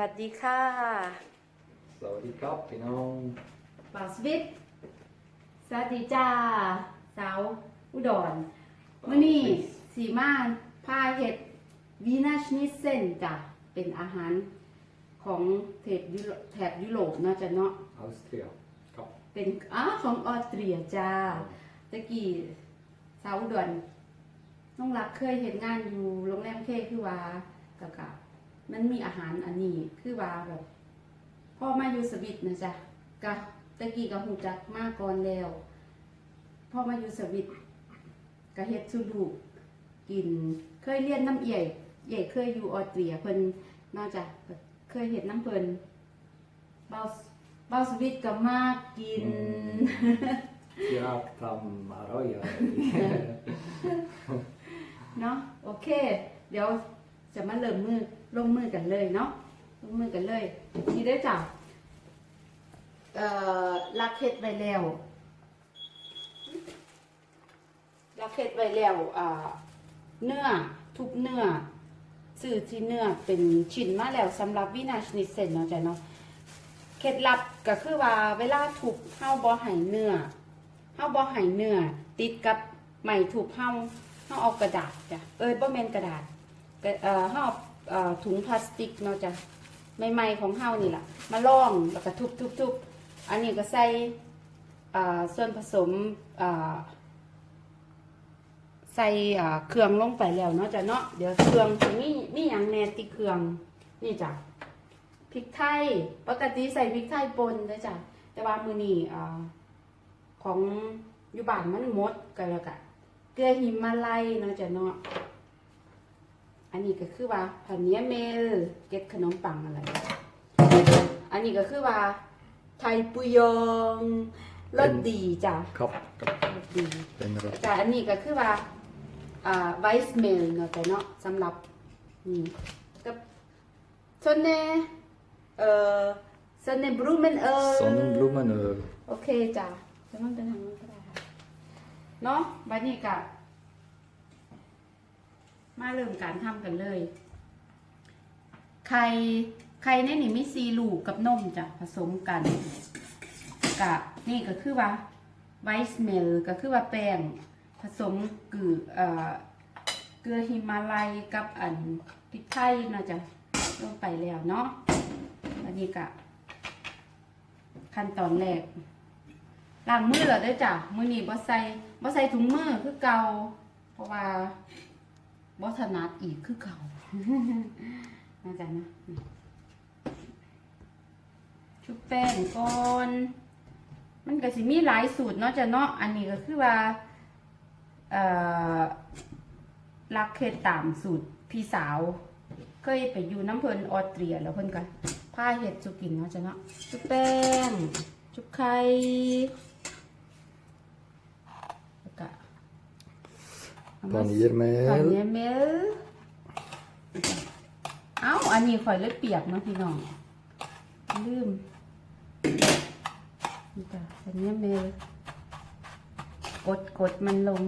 วัสดีค่ะ สวัสดีครับพี่น้องบาวสวิตสวัสดีจ้า สาวอุดรมื่อนี้สีมาพาเห็ดวีนัชนิเซนจ้ะเป็นอาหารของเทปยุโรแถบยุโรปเนาะจ้ะเนาะออสเตรียครับเป็นอ้าของออสเตรียจ้าตะกี้สาวอุดรน้องรักเคยเห็นงานอยู่โรงแรมเคคือว่ากะกะ มันมีอาหารอันนี้คือว่าแบบพ่อมาอยู่สวิตนะจ๊ะกะตะกี้ก็หูจักมาก่อนแล้วพ่อมาอยู่สวิตกะเฮ็ดสุดูกกิน เคยเรียนน้ำเอี่ยเอี่ยเคยอยู่ออสเตรียเพิ่นนอกจากก็เคยเห็นน้ำเพิ่นเบาเบาสวิตก็มากกินอยากทำอร่อยอะไรเนาะโอเค เดี๋ยวจะมาเริ่มมือ ลงมือกันเลยเนาะลงมือกันเลยทีได้จ้ะเอ่อลักเฮ็ดไว้แล้วลักเฮ็ดไว้แล้วอ่าเนื้อทุบเนื้อซื้อที่เนื้อเป็นชิ้นมาแล้วสำหรับวินาชนิเซนเนาะจ้ะเนาะเคล็ดลับก็คือว่าเวลาทุบเฮาบ่ให้เนื้อเฮาบ่ให้เนื้อติดกับไหม้ทุบเฮาเฮาเอากระดาษจ้ะเอ้ยบ่แม่นกระดาษเอ่อเฮา เอ่อถุงพลาสติกเนาะจ้ะใหม่ๆของเฮานี่แหละมาล่องแล้วก็ทุบๆๆอันนี้ก็ใส่ส่วนผสมใส่เครื่องลงไปแล้วเนาะจ้ะเนาะเดี๋ยวเครื่องจะมีมีอย่างแน่ติเครื่องนี่จ้ะพริกไทยปกติใส่พริกไทยป่นเด้จ้ะแต่ว่ามือนี่ของอยู่บ้านมันมดก็แล้วก็เกลือหิมาลัยเนาะจ้ะเนาะ อันนี้ก็คือว่าพันเนียเมลเก็ดขนมปังอะไร อันนี้ก็คือว่า ไทยปุยองรสดีจ้ะครับครับรสดีเป็นรสแต่อันนี้ก็คือว่าอ่าไวส์เมลเนาะแต่เนาะสำหรับนี่กับชนเน่เอ่อชนเน่บลูเมนเออซอนนบลูมันเออโอเคจ้ะจะมันเป็นทางนู้นก็ได้ค่ะเนาะบัดนี้กะ มาเริ่มการทำกันเลย ไข่ไข่ในนี่มีซีลูกกับนมจ้ะผสมกันกะนี่ก็คือว่าไวส์เมลก็คือว่าแป้งผสมเกลือเอ่อเกลือหิมาลัยกับอันพริกไทยนาะจ้ะลงไปแล้วเนาะอันนี้กะขั้นตอนแรกล้างมือแล้วด้อจ้ะมือนี้บ่ใส่บ่ใส่ถุงมือคือเก่าเพราะว่า บ่ถนัดอีกคือเก่านะจ๊ะนะชุบแป้งก่อน มันก็สิมีหลายสูตรเนาะจ้ะเนาะอันนี้ก็คือว่าเอ่อรักเคยตามสูตรพี่สาว เคยไปอยู่น้ำเพิ่นออสเตรียแล้วเพิ่นก็พาเห็ดสุกินเนาะจ้ะเนาะชุบแป้งชุบไข่แล้วก็ เอาปามานีร์เมข้าวลเหนียวเมลเอ้า อันนี้ข่อยเลยเปียกเนาะพี่น้อง ลืมนี่จ้ะข้าวเหนียวเมลกดกดมันลง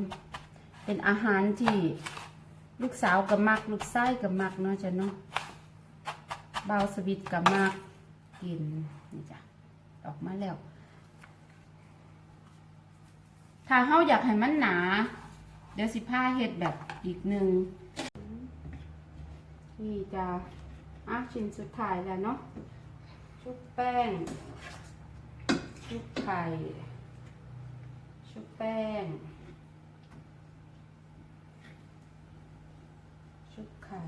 เป็นอาหารที่ ลูกสาวกับมัก ลูกชายกับมักเนาะจ้ะเนาะเบาวสวิตกับมักกินนี่จ้ะออกมาแล้ว ถ้าเฮาอยากให้มันหนา เดี๋ยวสิผ้าเห็ดแบบอีกหนึ่งนี่จะอะชิ้นสุดท้ายแล้วเนาะชุบแป้ง ชุบไข่ ชุบแป้ง ชุบไข่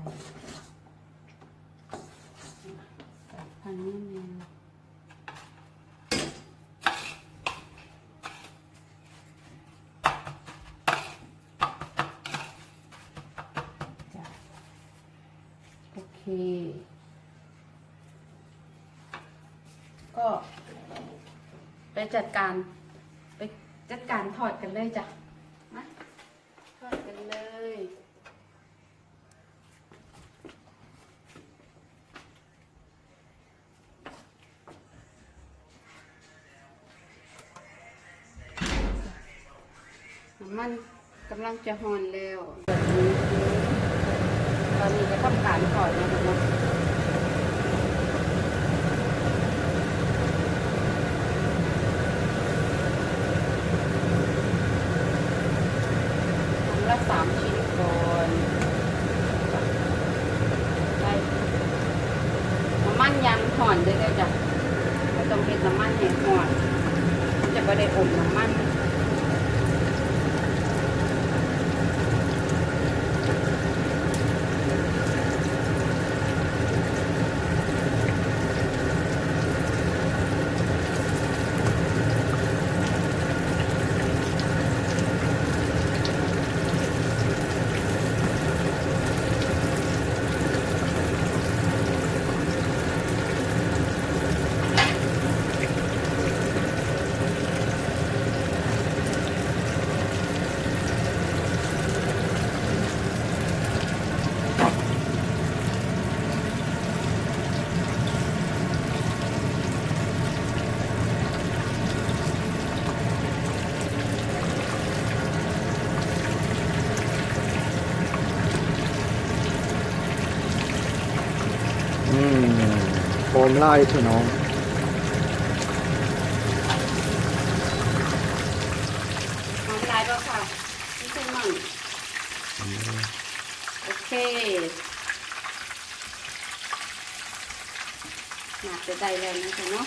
ใส่พันนี่เนยจ้ะโอเค ก็ไปจัดการ ไปจัดการถอดกันเลยจ้ะมาถอดกันเลยน้ำมันกำลังจะหอนแล้วแบบนี้ มีแต่คำถามก่อนนะ มันยางห่อนด้วยเด้อจ้ะก็ต้องเป็นน้ำมันให้ห่อนมันจะไม่ได้อมน้ำมัน อืม โฟมไล่พี่น้องหอมลายก็ค่ะไม่ใช่มั่งโอเคน่าจะได้แล้วนะคะเนาะ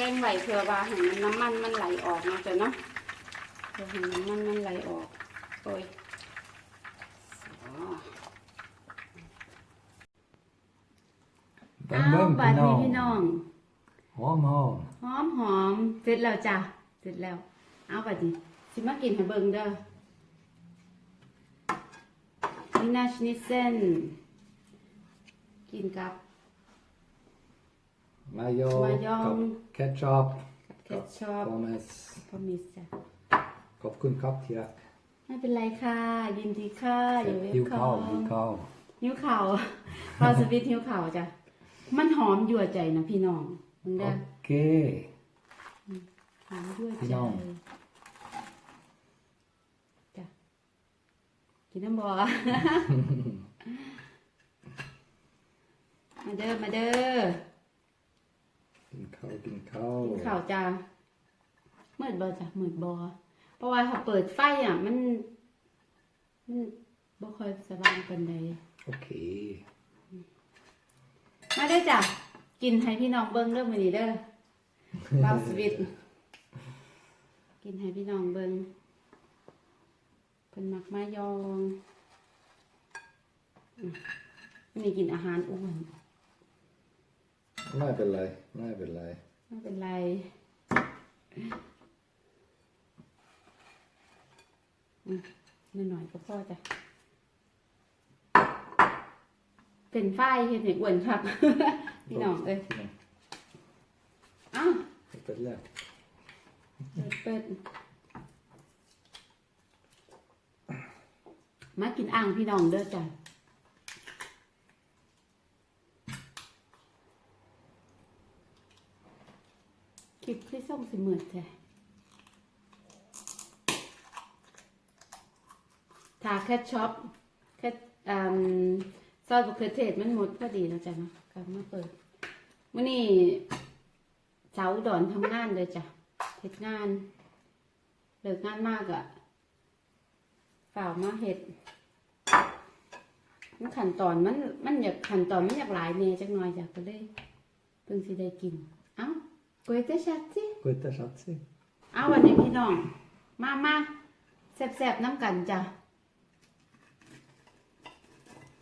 แห้งไหวเพื่อว่าเห็นมันน้ำมันมันไหลออกนะจ๊ะเนาะเพื่อเห็นน้ำมันมันไหลออกโอ้ยอ๋อเบิ่อ้างวเบิ่งบาดพี่น้นี้องพี่น้องหอมหอมหอมหอมเสร็จแล้วจ้ะเสร็จแล้ว เอาบาดนี้สิมากินให้เบิ่งเด้อนี่นาชนิเซนกินกับ มายอมายอง กับเคชัพเคชัพพอมสพอมิสจ้ะขอบคุณครับที่รักไม่เป็นไรค่ะ ยินดีค่ะอยู่เวหิวลข้าวคอหิวมข้าวหิวข่าวพอสวิตหิวข่าวจ้ะมันหอมยั่วใจนะพี่น้องมึงโอได้เค หอมยั่วพี่ใจน้อง จ้ะกินน้ำบอ มาเด้อมาเด้อกินข้าว กินข้าวกินข่าวจ้ะมืดบอจ้ะมืดบอเพราะว่าถ้าเปิดไฟอะ มัน มันบ่ค่อยสว่างปานใดโอเค มาได้อจ้ะกินให้พี่น้องเบิ้งเริ่มวันนี้เด้อบาวสวิตกินให้พี่น้องเบิ้งเพิ่นมักมายองอืมวันนี้กินอาหารอ้วน ไม่เป็นไร ไม่เป็นไร ไม่เป็นไรอืมนิดหน่อยก็พอจ้ะ เป็นฝ้ายเห็นให้อ้วนครับ พี่น้องเอ้ยพี่น้องอ้าวไม่เป็นไรเปิดเปิดมากินอ่างพี่น้องเด้อจ้ะ ลิปที่ส่งสิเหมือนแท้ถาแค่ช็อปแค่อืมซอสมะเขือเทศมันหมดพอดีแล้วจ้ะเนาะกลับมาเปิดมื่อนี้เสาดอนทำงานเลยจ้ะเฮ็ดงานเลิกงานมากอะฝ่าวมาเฮ็ดมันขั้นตอนมันมันอยากขั้นตอนมันอยากหลายแหน่จักหน่อยจ้ะก็เลยเพิ่งสิได้กิน เอ้า ก๋วยเตี๋ยวชัดสิ Gute Schatzi เอาวันนี้พี่น้อง มามาแซ่บๆน้ำกันจ้ะ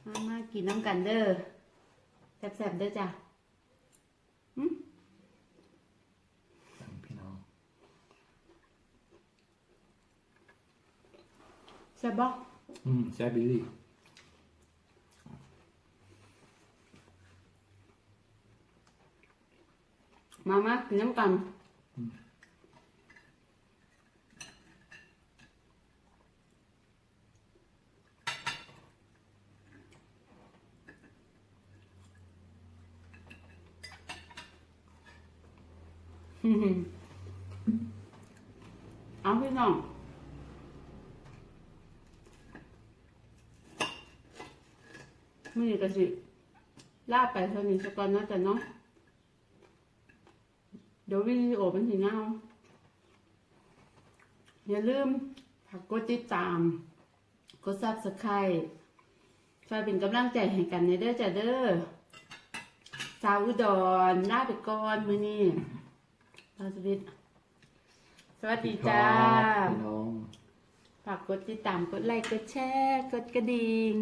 มามากินน้ำกันเด้อแซ่บๆเด้อจ้ะพี่น้องแซ่บบ่อืมแซ่บอีหลี มามากนน้ำกันเอาพี่น้องมือกระสิลาบไปเท่านี้สักก่อนนะแต่เนาะ เดี๋ยววิดีโอมันถึงเงาอย่าลืมฝากกดติดตาม กดซับสไครต์ช่วยเป็นกำลังใจให้กันในเด้อจ้ะเด้อสาวอุดรลาไปก่อนมื้อนี้ลาสวิตสวัสดีจ้า พี่น้อง ฝากกดติดตาม กดไลค์ กดแชร์ กดกระดิ่ง